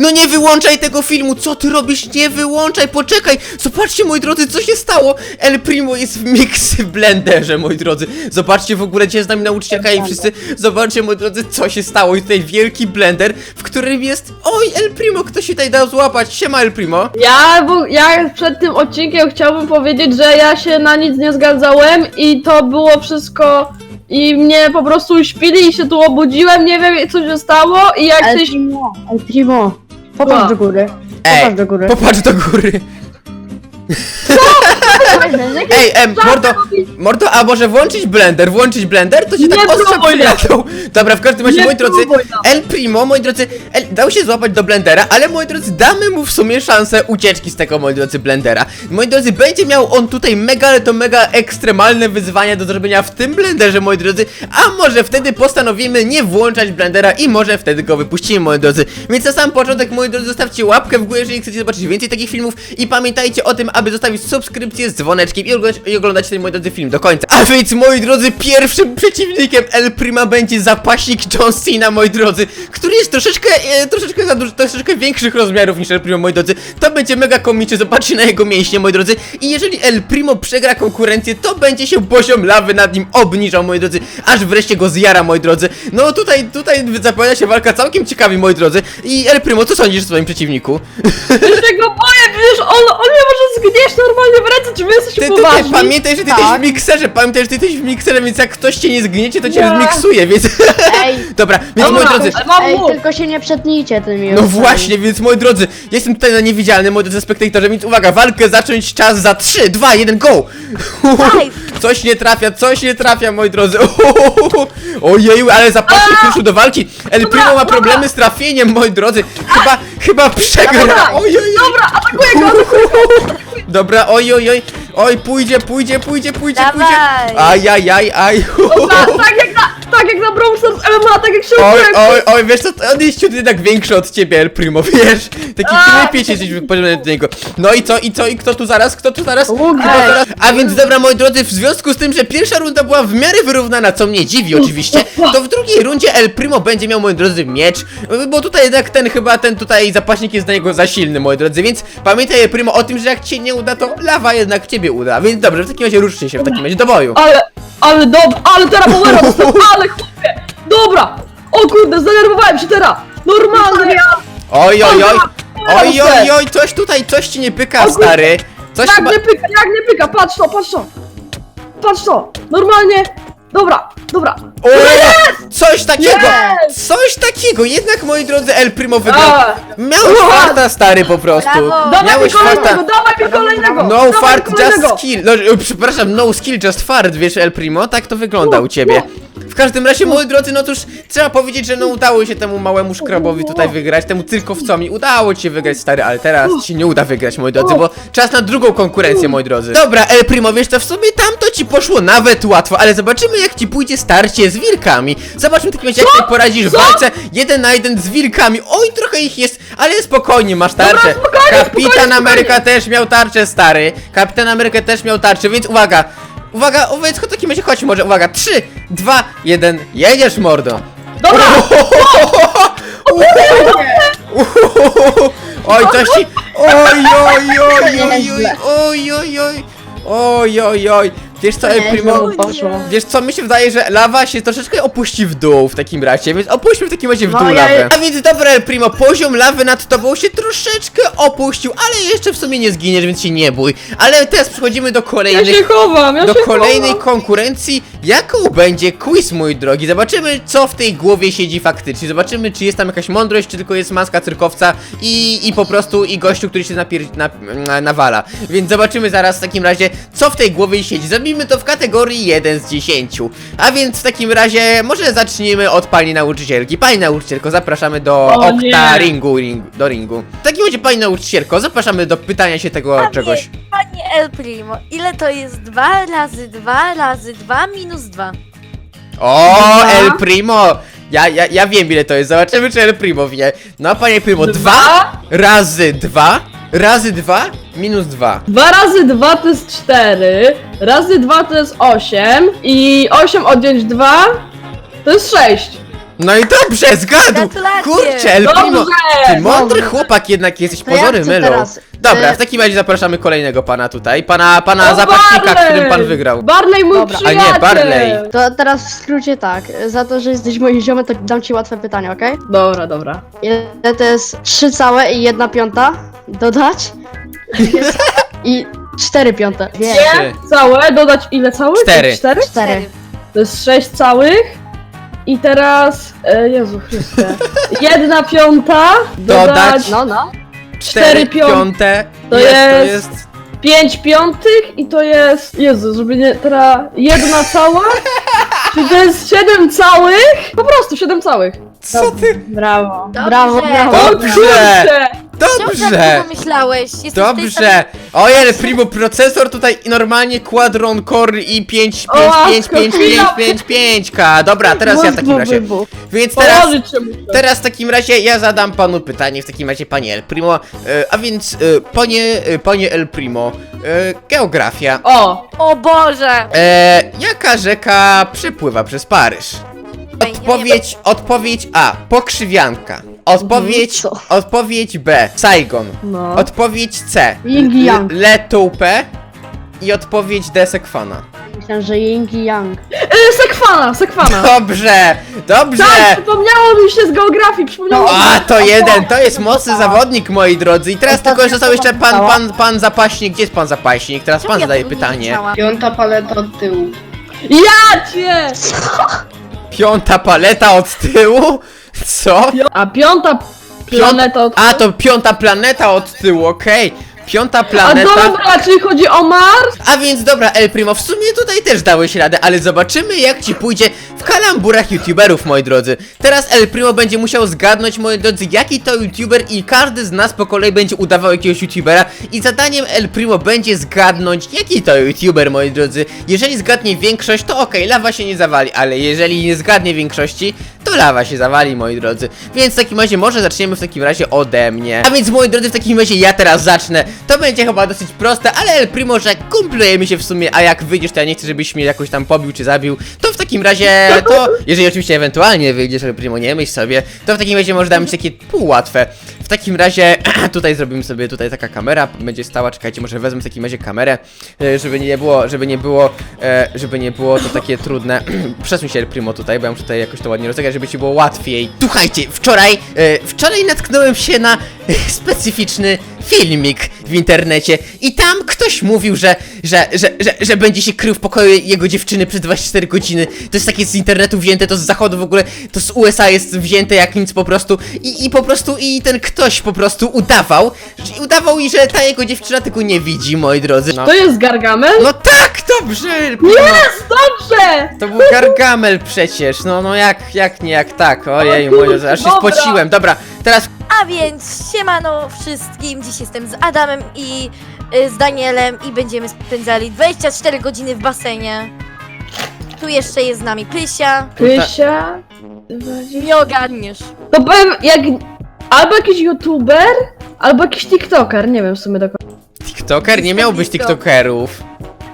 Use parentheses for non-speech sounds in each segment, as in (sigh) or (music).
No nie wyłączaj tego filmu, co ty robisz? Nie wyłączaj, poczekaj! Zobaczcie, moi drodzy, co się stało! El Primo jest w mixy blenderze, moi drodzy. Zobaczcie w ogóle, gdzie jest z nami nauczycielka i wszyscy. Zobaczcie, moi drodzy, co się stało. Jest tutaj wielki blender, w którym jest... Oj, El Primo, kto się tutaj dał złapać? Siema, El Primo. Ja, bo, ja przed tym odcinkiem chciałbym powiedzieć, że ja się na nic nie zgadzałem i to było wszystko i mnie po prostu uśpili i się tu obudziłem, nie wiem co się stało i jak El coś... Primo, El Primo, popatrz do góry. Ej, Popatrz do góry. popatrz do góry. Ej, em, mordo, mordo, a może włączyć blender, włączyć blender, to się Nie tak ostro próbuj, nie. przyjadą. Dobra, w każdym razie, Nie moi drodzy, próbuj, no. El Primo, moi drodzy, El, dał się złapać do blendera, ale moi drodzy, damy mu w sumie szansę ucieczki z tego, moi drodzy, blendera. Moi drodzy, będzie miał on tutaj mega, ale to mega ekstremalne wyzwania do zrobienia w tym blenderze, moi drodzy, a może wtedy postanowimy nie włączać blendera i może wtedy go wypuścimy, moi drodzy. Więc na sam początek, moi drodzy, zostawcie łapkę w górę, jeżeli chcecie zobaczyć więcej takich filmów i pamiętajcie o tym, aby zostawić subskrypcję z dzwoneczkiem i oglądać, i oglądać ten, moi drodzy, film do końca. A więc, moi drodzy, pierwszym przeciwnikiem El Prima będzie zapaśnik John Cena, moi drodzy, który jest troszeczkę, e, troszeczkę za duży, troszeczkę większych rozmiarów niż El Primo, moi drodzy. To będzie mega komicznie, zobaczcie na jego mięśnie, moi drodzy. I jeżeli El Primo przegra konkurencję, to będzie się poziom lawy nad nim obniżał, moi drodzy, aż wreszcie go zjara, moi drodzy. No tutaj, tutaj zapowiada się walka całkiem ciekawi, moi drodzy. I El Primo, co sądzisz o swoim przeciwniku? Ja się go boję, przecież on, on mnie może zgnieść normalnie w ręce, czy wy jesteście Ty tutaj poważni? pamiętaj, że ty Tak. jesteś w mikserze, pamiętaj, że ty jesteś w mikserze, więc jak ktoś cię nie zgniecie, to cię Nie. zmiksuje, więc... Ej, (laughs) Dobra, więc moi drodzy... mam ej, tylko się nie przetnijcie tymi No oczami. właśnie, więc moi drodzy, jestem tutaj na niewidzialny, moi drodzy spektatorze, więc uwaga, walkę zacząć czas za 3, 2, 1, go! (laughs) Coś nie trafia, coś nie trafia, moi drodzy. (laughs) Ojeju, ale zapatrzcie ruszył do walki. El Primo ma dobra. problemy z trafieniem, moi drodzy. Chyba, chyba przegra. Dobra, Ojej. Dobra, atakuję go! (laughs) Dobra, oj, oj, oj. Oj, pójdzie, pójdzie, pójdzie, pójdzie, Dawaj. pójdzie. Aj, aj, aj, aj. Dobra, tak tak jak na Brawl Stars MMA, tak jak się Oj, oj, oj, wiesz co, on jest ciut jednak większy od ciebie, El Primo, (laughs) wiesz? Taki A. klepie się jesteś poziomem do niego. No i co, i co, i kto tu zaraz, kto tu zaraz? Kto? A więc dobra, moi drodzy, w związku z tym, że pierwsza runda była w miarę wyrównana, co mnie dziwi oczywiście, to w drugiej rundzie El Primo będzie miał, moi drodzy, miecz, bo tutaj jednak ten, chyba ten tutaj zapaśnik jest dla niego za silny, moi drodzy, więc pamiętaj El Primo o tym, że jak ci się nie uda, to lawa jednak ciebie uda, więc dobrze, w takim razie ruszcie się w takim razie do boju. Ale, ale dobra, ale teraz powera dostał, (laughs) ale chłopie! Dobra! O kurde, zdenerwowałem się teraz! Normalnie! Oj, oj, oj, oj, oj, oj, coś tutaj, coś ci nie pyka, O kurde. stary, coś Jak chyba... nie pyka, jak nie pyka, patrz to, patrz to! Patrz to! Normalnie! Dobra, dobra! O, coś takiego! Coś takiego! Jednak moi drodzy El Primo wygrał. A. Miałeś Ua. farta stary po prostu. Brawo. Dawaj mi Miałeś kolejnego, farta. dawaj mi kolejnego! No dawaj mi fart, kolejnego. just skill. No, e, przepraszam, no skill, just fart, wiesz El Primo? Tak to wygląda u ciebie. W każdym razie, moi drodzy, no cóż, trzeba powiedzieć, że no udało się temu małemu szkrabowi tutaj wygrać, temu cyrkowcowi udało ci się wygrać, stary, ale teraz ci się nie uda wygrać, moi drodzy, bo czas na drugą konkurencję, moi drodzy. Dobra, El Primo, wiesz to w sumie tamto ci poszło nawet łatwo, ale zobaczymy jak ci pójdzie starcie z wilkami. Zobaczmy w takim razie, jak ty poradzisz w walce jeden na jeden z wilkami. Oj, trochę ich jest, ale spokojnie, masz tarczę. spokojnie, Kapitan Ameryka też miał tarczę, stary. Kapitan Ameryka też miał tarczę, więc uwaga. Uwaga, więc w takim razie chodź może, uwaga, 3, 2, 1, jedziesz mordo. Dobra! (laughs) Oj, coś ci... Oj, oj, oj, oj, oj, oj, oj, oj, oj, oj, oj. Wiesz co, El Primo? Nieźle mu poszło. Wiesz co, mi się wydaje, że lawa się troszeczkę opuści w dół w takim razie, więc opuśćmy w takim razie w No, dół ja- lawę. A więc dobra, El Primo, poziom lawy nad tobą się troszeczkę opuścił, ale jeszcze w sumie nie zginiesz, więc się nie bój. Ale teraz przechodzimy do Ja kolejnych się chowam, ja do się kolejnej chowam. konkurencji, jaką będzie quiz, mój drogi. Zobaczymy, co w tej głowie siedzi faktycznie. Zobaczymy, czy jest tam jakaś mądrość, czy tylko jest maska cyrkowca i, i po prostu i gościu, który się napier... na, na, nawala. Więc zobaczymy zaraz w takim razie, co w tej głowie siedzi. Zrobimy to w kategorii 1 z 10. A więc w takim razie może zacznijmy od pani nauczycielki. Pani nauczycielko, zapraszamy do O okta nie. ringu, ring, do ringu. W takim razie, pani nauczycielko, zapraszamy do pytania się tego Panie, czegoś. panie El Primo, ile to jest 2 razy 2 razy 2 minus 2? O, Dwa. El Primo! Ja, ja, ja wiem ile to jest, zobaczymy czy El Primo wie. No panie Primo, dwa, Dwa? razy dwa razy dwa minus dwa. Dwa razy dwa to jest cztery, razy dwa to jest osiem i osiem odjąć dwa to jest sześć. No i dobrze, zgadł! Gratulacje. Kurczę, El Primo, Dobrze! ty mądry Dobrze. chłopak jednak jesteś, To ja pozory chcę mylą. teraz, Dobra, e, w takim razie zapraszamy kolejnego pana tutaj, pana, pana O, zapaśnika, Barley! którym pan wygrał. Barley mój Dobra. A nie, przyjaciel! Barley. To teraz w skrócie tak, za to, że jesteś moim ziomem, to dam ci łatwe pytanie, okej? Dobra, dobra. Ile to jest 3 całe i 1 piąta? Dodać? (laughs) I 4 piąte. Wiem. Trzy. Całe, dodać ile całych? Cztery. Cztery? 4. To jest sześć całych. I teraz, e, Jezu Chryste, (laughs) jedna piąta, Dodać. dodać No, no. Cztery pią- piąte, to jest, to jest- jest... pięć piątych i to jest, Jezu, żeby nie, teraz jedna cała, czyli to jest siedem całych, po prostu siedem całych. Co ty? Brawo. Dobrze. Brawo, brawo. O Dobrze. kurczę! Dobrze. Dobrze! myślałeś. Jesteś Dobrze! Ojej, Primo, procesor tutaj normalnie Quadron Core i 5, 5, O, 5, 5, 5, chwila. 5, 5, K. Dobra, teraz ja w takim razie. Więc teraz, Położyć się muszę. teraz w takim razie ja zadam panu pytanie, w takim razie panie El Primo. E, a więc, e, panie, e, panie El Primo, e, geografia. O, O Boże! E, jaka rzeka przepływa przez Paryż? Odpowiedź, odpowiedź A. Pokrzywianka. Odpowiedź, Co? odpowiedź B. Saigon. no. Odpowiedź C. Ying i Yang. Letupę. I odpowiedź D. Sekwana. Myślałem, że Ying i Yang. E, sekwana, sekwana. Dobrze, dobrze. Tak, przypomniało mi się z geografii, przypomniało mi się. A, to jeden, to jest mocny zawodnik, moi drodzy. I teraz Ostatnia tylko został jeszcze pan, została. pan, pan zapaśnik. Gdzie jest pan zapaśnik? Teraz Czemu pan ja zadaje pytanie. Piąta paleta od tyłu. Ja cię! Piąta paleta od tyłu? Co? A piąta planeta od... A, to piąta planeta od tyłu, okej. Piąta A planeta. dobra, czyli chodzi o Mars? A więc dobra, El Primo, w sumie tutaj też dałeś radę, ale zobaczymy jak ci pójdzie w kalamburach youtuberów, moi drodzy. Teraz El Primo będzie musiał zgadnąć, moi drodzy, jaki to youtuber i każdy z nas po kolei będzie udawał jakiegoś youtubera i zadaniem El Primo będzie zgadnąć, jaki to youtuber, moi drodzy. Jeżeli zgadnie większość, to okej, lawa się nie zawali, ale jeżeli nie zgadnie większości, to lawa się zawali, moi drodzy. Więc w takim razie może zaczniemy w takim razie ode mnie. A więc, moi drodzy, w takim razie ja teraz zacznę. To będzie chyba dosyć proste, ale El Primo, że kumplujemy się w sumie, a jak wyjdziesz, to ja nie chcę, żebyś mnie jakoś tam pobił czy zabił. To w takim razie, to, jeżeli oczywiście ewentualnie wyjdziesz, El Primo, nie myśl sobie, to w takim razie może damy ci takie półłatwe. W takim razie, (clears throat) tutaj zrobimy sobie, tutaj taka kamera będzie stała, czekajcie, może wezmę w takim razie kamerę, e, żeby nie było, żeby nie było, e, żeby nie było to takie trudne. (clears throat) Przesuń się El Primo tutaj, bo ja muszę tutaj jakoś to ładnie rozegrać, żeby ci było łatwiej. Słuchajcie, wczoraj, e, wczoraj natknąłem się na specyficzny filmik w internecie i tam ktoś mówił, że, że, że, że, że będzie się krył w pokoju jego dziewczyny przez 24 godziny. To jest takie z internetu wzięte, to z zachodu w ogóle, to z USA jest wzięte jak nic po prostu i, i po prostu i ten ktoś po prostu udawał, że, udawał i że ta jego dziewczyna tego nie widzi, moi drodzy. No, To jest Gargamel? no tak, dobrze! Jest, dobrze! To był Gargamel przecież, no no jak, jak nie jak tak, ojej, O drodzy, aż się dobra. spociłem. Dobra, teraz A więc siemano wszystkim, dziś jestem z Adamem i y, z Danielem i będziemy spędzali 24 godziny w basenie. Tu jeszcze jest z nami Pysia. Pysia... Nie ogarniesz. To powiem, jak... Albo jakiś youtuber, albo jakiś tiktoker, nie wiem w sumie dokładnie. TikToker, nie miał być. TikTokerów.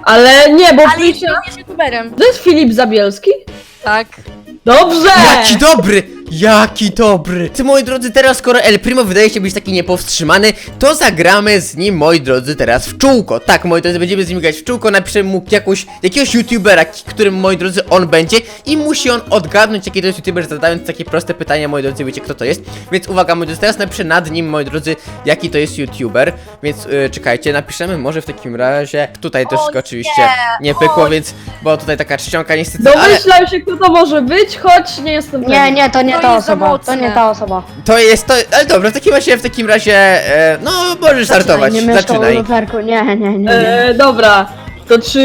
Ale nie, bo Ale Pysia... jesteś youtuberem. To jest Filip Zabielski? Tak. Dobrze! Jaki dobry! Jaki dobry! Ty moi drodzy, teraz skoro El Primo wydaje się być taki niepowstrzymany, to zagramy z nim, moi drodzy, teraz w czółko. Tak, moi drodzy, będziemy z nim grać w czółko, napiszemy mu jakąś, jakiegoś youtubera, którym, moi drodzy, on będzie i musi on odgadnąć, jaki to jest youtuber, zadając takie proste pytania, moi drodzy, wiecie kto to jest. Więc uwaga, moi drodzy, teraz napiszę nad nim, moi drodzy, jaki to jest youtuber, więc yy, czekajcie, napiszemy może w takim razie, tutaj troszkę nie, oczywiście nie pykło, więc, bo tutaj taka czcionka niestety, ale... Domyślam się, kto to może być, choć nie jestem Nie, pewien. nie, to nie To ta jest za osoba. To mocne. nie ta osoba. To jest to, ale dobra, w takim razie, w takim razie, e, no możesz startować, Nie zaczynaj. luferku. Nie, nie, nie. nie. E, dobra, to czy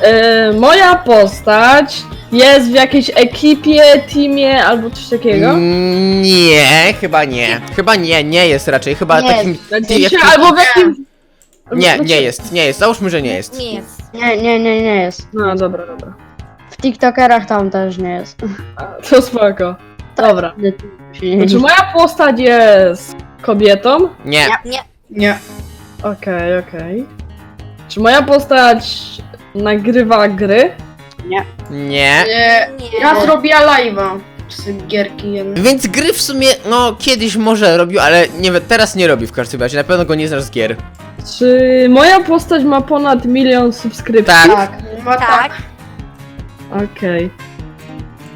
e, moja postać jest w jakiejś ekipie, teamie albo coś takiego? Mm, Nie, chyba nie. Chyba nie, nie jest raczej, chyba Nie takim... Ty- jak- albo w jakimś... Nie, Znaczy- nie jest, nie jest, załóżmy, że nie jest. Nie jest. Nie, nie, nie, nie jest. No dobra, dobra. W TikTokerach tam też nie jest. (laughs) To spoko. Dobra. Czy moja postać jest kobietą? Nie, Nie. Nie. Okej, okej. Czy moja postać nagrywa gry? nie, Nie. Nie. Raz robiła live'a. gierki jedne. Więc gry w sumie, no kiedyś może robił, ale nie, wiem, teraz nie robi w każdym razie, na pewno go nie znasz z gier. Czy moja postać ma ponad milion subskrypcji? Tak. Tak, ma Tak. Okej.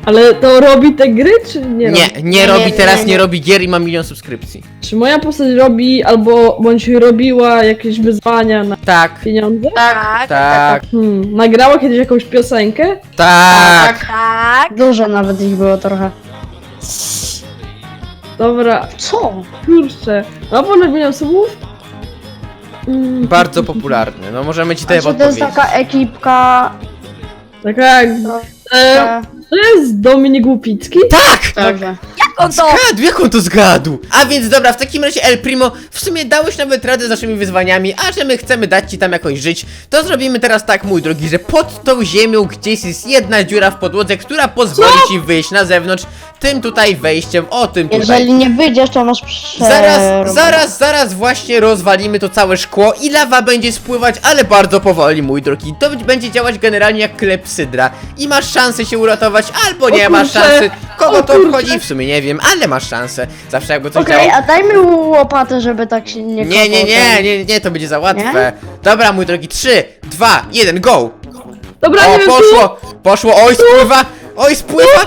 Ale to robi te gry, czy nie, Nie, robi? nie Nie, robi nie, teraz, nie, nie nie. robi gier i ma milion subskrypcji. Czy moja postać robi albo bądź robiła jakieś wyzwania na Tak, pieniądze? Tak. tak, Hmm, nagrała kiedyś jakąś piosenkę? tak. Tak. Dużo nawet ich było trochę. Dobra, Co? kurczę. Ma ponad milion subów? Mm, Bardzo popularny, no możemy ci tutaj Znaczy, to jest taka ekipka... Taka jak... No, E, że- to jest Dominik Łupicki? Tak! Dobrze. On to? Zgadł, jak on to zgadł? A więc dobra, w takim razie El Primo, w sumie dałeś nawet radę z naszymi wyzwaniami, a że my chcemy dać ci tam jakoś żyć, to zrobimy teraz tak, mój drogi, że pod tą ziemią gdzieś jest jedna dziura w podłodze, która pozwoli ci wyjść na zewnątrz tym tutaj wejściem, o tym tutaj. Jeżeli nie wyjdziesz, to masz prze... Zaraz, zaraz, zaraz właśnie rozwalimy to całe szkło i lawa będzie spływać, ale bardzo powoli, mój drogi. To będzie działać generalnie jak klepsydra i masz szansę się uratować, albo nie masz kurczę, szansy. Kogo o to kurczę. obchodzi? W sumie nie wiem, ale masz szansę. Zawsze jakby coś Okej, działo. a daj mi łopatę, żeby tak się nie Nie, nie, kopał nie, ten- nie, nie, to będzie za łatwe. Dobra, mój drogi, 3, 2, 1, go! Dobra, nie O, wiem, poszło, poszło, oj, spływa, oj, spływa,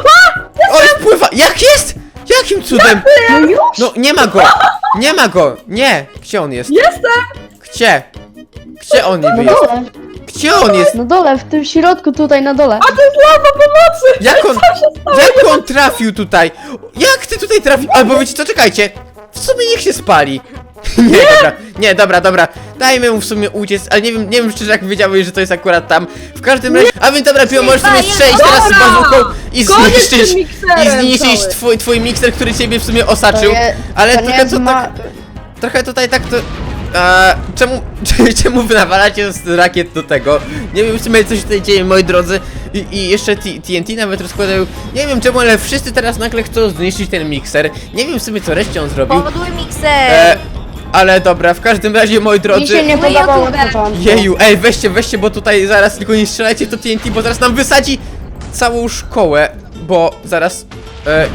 oj, spływa, jak jest? Jakim cudem? No już? No, nie ma go, nie ma go, nie, gdzie on jest? Jestem! Gdzie? Gdzie on niby Na jest? Gdzie on jest? na dole, w tym środku tutaj na dole. A to jest lawa pomocy! Jak on, jak on trafił tutaj? Jak ty tutaj trafił? Albo wiecie co, czekajcie, w sumie niech się spali. (laughs) Nie, dobra, nie, dobra, dobra, dajmy mu w sumie uciec, ale nie wiem, nie wiem szczerze jak wiedziałeś, że to jest akurat tam. W każdym razie, a więc dobra, Pio, możesz sobie strzelić teraz z bazuką i Koniec z zniszczyć, tym mikserem i zniszczyć twój, twój mikser, który ciebie w sumie To osaczył. nie- Ale to nie jest to ma... tak, trochę tutaj tak to... A, czemu, (laughs) czemu wy nawalacie z rakiet do tego? Nie wiem w sumie co się tutaj dzieje moi drodzy I, i jeszcze T- TNT nawet rozkładają Nie wiem czemu, ale wszyscy teraz nagle chcą zniszczyć ten mikser Nie wiem w sumie co reszcie on zrobił Podły mikser. e, Ale dobra, w każdym razie moi Mi drodzy się nie Mój podobało początku. Jeju, ej weźcie, weźcie, bo tutaj zaraz tylko nie strzelajcie w to TNT, bo zaraz nam wysadzi całą szkołę, bo zaraz... E,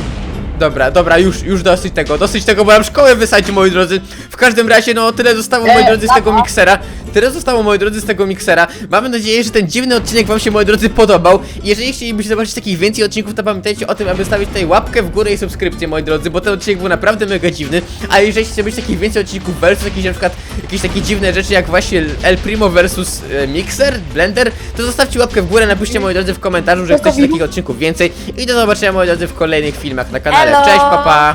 dobra, dobra, już, już dosyć tego, dosyć tego, bo nam szkołę wysadzi, moi drodzy. W każdym razie, no tyle zostało, moi E, drodzy, z tego miksera. Tyle zostało, moi drodzy, z tego miksera. Mamy nadzieję, że ten dziwny odcinek wam się, moi drodzy, podobał. Jeżeli chcielibyście zobaczyć takich więcej odcinków, to pamiętajcie o tym, aby stawić tutaj łapkę w górę i subskrypcję, moi drodzy, bo ten odcinek był naprawdę mega dziwny. A jeżeli chcecie być takich więcej odcinków versus jakieś na przykład jakieś takie dziwne rzeczy jak właśnie El Primo versus e, Mixer, Blender, to zostawcie łapkę w górę, napiszcie moi drodzy w komentarzu, że chcecie takich odcinków więcej i do zobaczenia moi drodzy w kolejnych filmach na kanale. Cześć, papa! Pa.